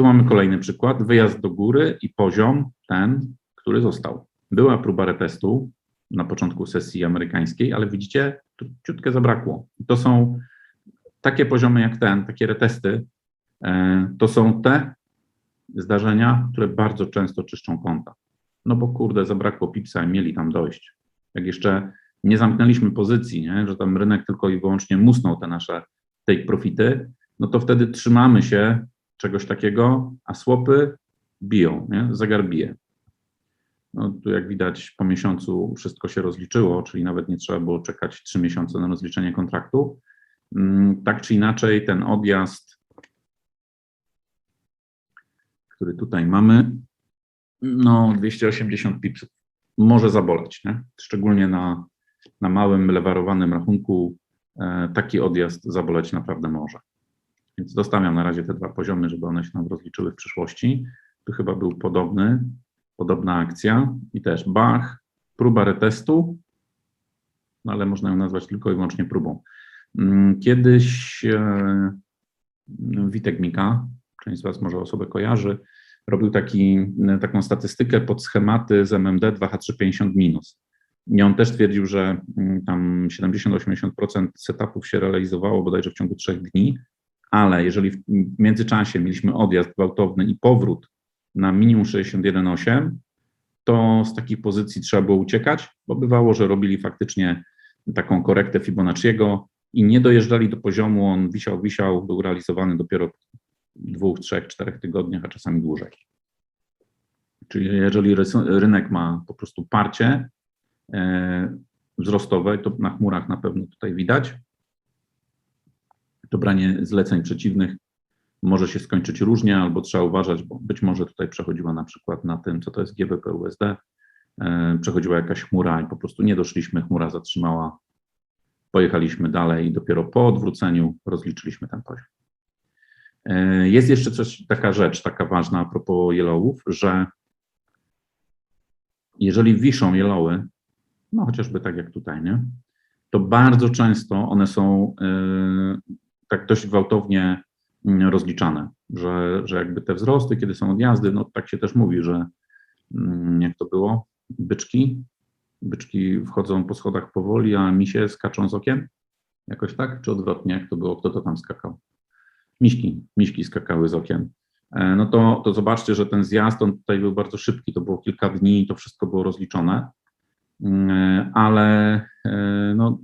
Tu mamy kolejny przykład, wyjazd do góry i poziom ten, który został. Była próba retestu na początku sesji amerykańskiej, ale widzicie, tu ciutkę zabrakło. To są takie poziomy jak ten, takie retesty, e, to są te zdarzenia, które bardzo często czyszczą konta. No bo kurde, zabrakło pipsa i mieli tam dojść. Jak jeszcze nie zamknęliśmy pozycji, nie? że tam rynek tylko i wyłącznie musnął te nasze take profity, no to wtedy trzymamy się czegoś takiego, a słopy biją, nie? zegar bije. No, tu jak widać po miesiącu wszystko się rozliczyło, czyli nawet nie trzeba było czekać trzy miesiące na rozliczenie kontraktu. Mm, tak czy inaczej ten odjazd, który tutaj mamy, no 280 pipsów może zaboleć, nie? szczególnie na, na małym lewarowanym rachunku e, taki odjazd zaboleć naprawdę może. Więc zostawiam na razie te dwa poziomy, żeby one się nam rozliczyły w przyszłości. Tu chyba był podobny, podobna akcja i też Bach, próba retestu, no ale można ją nazwać tylko i wyłącznie próbą. Mm, kiedyś e, Witek Mika, część z Was może osobę kojarzy, robił taki, taką statystykę pod schematy z MMD 2H350 minus. I on też twierdził, że mm, tam 70-80% setupów się realizowało bodajże w ciągu trzech dni, ale jeżeli w międzyczasie mieliśmy odjazd gwałtowny i powrót na minimum 61,8, to z takich pozycji trzeba było uciekać, bo bywało, że robili faktycznie taką korektę Fibonacciego i nie dojeżdżali do poziomu, on wisiał, wisiał, był realizowany dopiero w dwóch, trzech, czterech tygodniach, a czasami dłużej. Czyli jeżeli rynek ma po prostu parcie e, wzrostowe, to na chmurach na pewno tutaj widać, to branie zleceń przeciwnych może się skończyć różnie, albo trzeba uważać, bo być może tutaj przechodziła na przykład na tym, co to jest GBP USD, e, przechodziła jakaś chmura i po prostu nie doszliśmy, chmura zatrzymała, pojechaliśmy dalej i dopiero po odwróceniu rozliczyliśmy ten poziom. E, jest jeszcze coś, taka rzecz, taka ważna a propos yellowów, że jeżeli wiszą yellowy, no chociażby tak jak tutaj, nie, to bardzo często one są y, tak dość gwałtownie mm, rozliczane, że, że jakby te wzrosty, kiedy są odjazdy, no tak się też mówi, że mm, jak to było, byczki, byczki wchodzą po schodach powoli, a misie skaczą z okiem, jakoś tak, czy odwrotnie, jak to było, kto to tam skakał? Miśki, miśki skakały z okien. E, no to, to zobaczcie, że ten zjazd, on tutaj był bardzo szybki, to było kilka dni to wszystko było rozliczone, mm, e, ale e, no,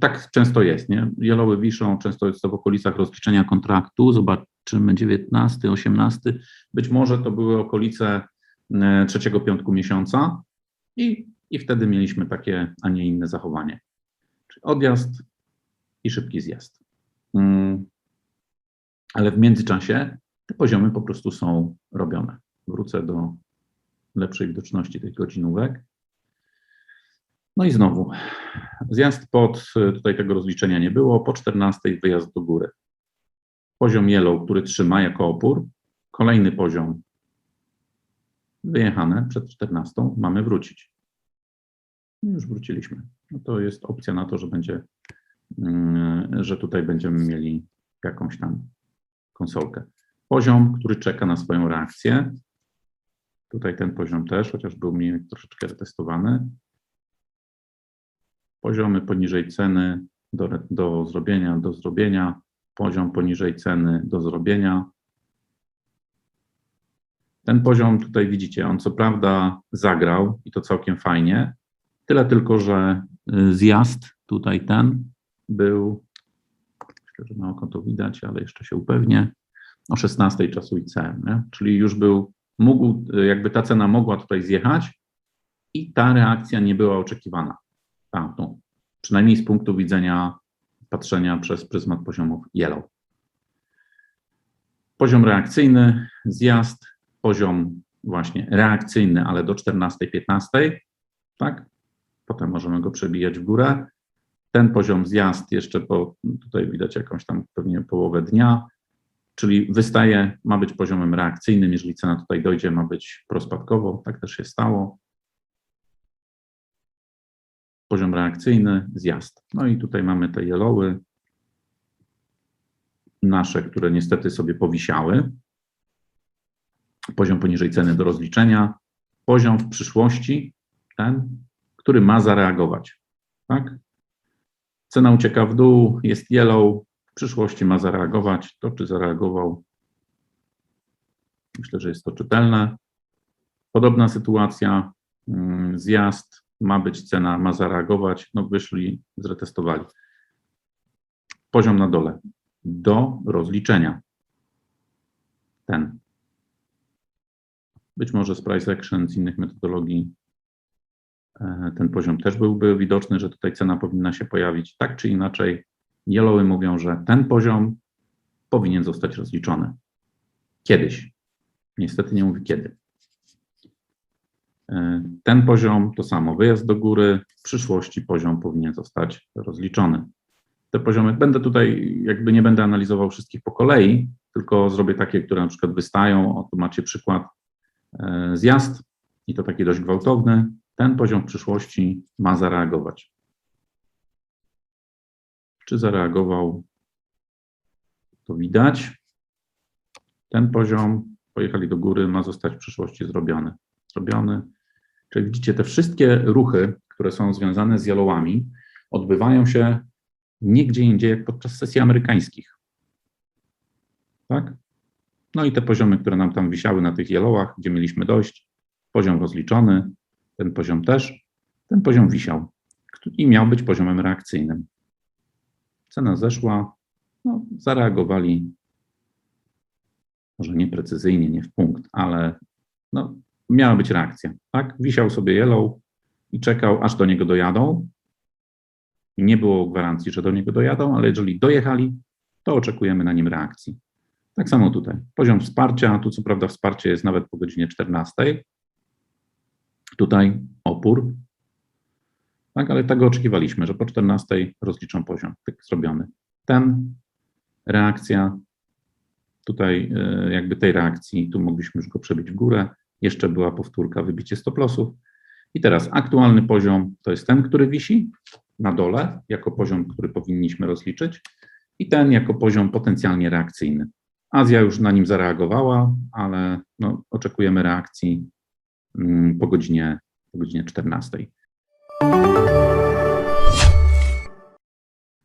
tak często jest, nie? Jeloły wiszą, często jest to w okolicach rozliczenia kontraktu, zobaczymy 19, 18, być może to były okolice trzeciego piątku miesiąca i, i wtedy mieliśmy takie, a nie inne zachowanie. Czyli odjazd i szybki zjazd. Mm, ale w międzyczasie te poziomy po prostu są robione. Wrócę do lepszej widoczności tych godzinówek. No i znowu, zjazd pod, tutaj tego rozliczenia nie było, po 14 wyjazd do góry. Poziom yellow, który trzyma jako opór, kolejny poziom wyjechane przed 14, mamy wrócić. No już wróciliśmy. No to jest opcja na to, że będzie, mm, że tutaj będziemy mieli jakąś tam konsolkę. Poziom, który czeka na swoją reakcję. Tutaj ten poziom też, chociaż był mi troszeczkę testowany. Poziomy poniżej ceny do, do zrobienia, do zrobienia. Poziom poniżej ceny do zrobienia. Ten poziom tutaj widzicie, on co prawda zagrał i to całkiem fajnie, tyle tylko, że y, zjazd tutaj ten był Myślę, że na oko to widać, ale jeszcze się upewnię. O 16 czasu IC, nie? czyli już był, mógł, jakby ta cena mogła tutaj zjechać i ta reakcja nie była oczekiwana. Tamtą. Przynajmniej z punktu widzenia patrzenia przez pryzmat poziomów yellow. Poziom reakcyjny, zjazd, poziom właśnie reakcyjny, ale do 14-15, tak? Potem możemy go przebijać w górę ten poziom zjazd jeszcze po, tutaj widać jakąś tam pewnie połowę dnia, czyli wystaje, ma być poziomem reakcyjnym, jeżeli cena tutaj dojdzie, ma być prospadkowo, tak też się stało. Poziom reakcyjny, zjazd. No i tutaj mamy te yellowy, nasze, które niestety sobie powisiały. poziom poniżej ceny do rozliczenia, poziom w przyszłości, ten, który ma zareagować. Tak? Cena ucieka w dół, jest yellow, w przyszłości ma zareagować. To, czy zareagował, myślę, że jest to czytelne. Podobna sytuacja, mm, zjazd, ma być cena, ma zareagować, no wyszli, zretestowali. Poziom na dole, do rozliczenia. Ten. Być może z price action, z innych metodologii e, ten poziom też byłby widoczny, że tutaj cena powinna się pojawić. Tak czy inaczej, Yellowy mówią, że ten poziom powinien zostać rozliczony. Kiedyś. Niestety nie mówi kiedy. E, Ten poziom to samo, wyjazd do góry, w przyszłości poziom powinien zostać rozliczony. Te poziomy, będę tutaj, jakby nie będę analizował wszystkich po kolei, tylko zrobię takie, które na przykład wystają. O, tu macie przykład e, zjazd i to taki dość gwałtowny. Ten poziom w przyszłości ma zareagować. Czy zareagował? To widać. Ten poziom, pojechali do góry, ma zostać w przyszłości zrobiony. Zrobiony. Czyli widzicie, te wszystkie ruchy, które są związane z yellowami, odbywają się nie gdzie indziej jak podczas sesji amerykańskich. Tak? No i te poziomy, które nam tam wisiały na tych yellowach, gdzie mieliśmy dojść, poziom rozliczony, ten poziom też, ten poziom wisiał i miał być poziomem reakcyjnym. Cena zeszła, no, zareagowali może nie precyzyjnie, nie w punkt, ale no, miała być reakcja. Tak? Wisiał sobie yellow i czekał, aż do niego dojadą. I nie było gwarancji, że do niego dojadą, ale jeżeli dojechali, to oczekujemy na nim reakcji. Tak samo tutaj. Poziom wsparcia, tu co prawda wsparcie jest nawet po godzinie 14. Tutaj opór. Tak, ale tego oczekiwaliśmy, że po 14 rozliczą poziom. Tak zrobiony. Ten, reakcja, tutaj e, jakby tej reakcji, tu mogliśmy już go przebić w górę. Jeszcze była powtórka, wybicie stop lossów. I teraz aktualny poziom to jest ten, który wisi na dole, jako poziom, który powinniśmy rozliczyć, i ten jako poziom potencjalnie reakcyjny. Azja już na nim zareagowała, ale no, oczekujemy reakcji mm, po godzinie, po godzinie 14.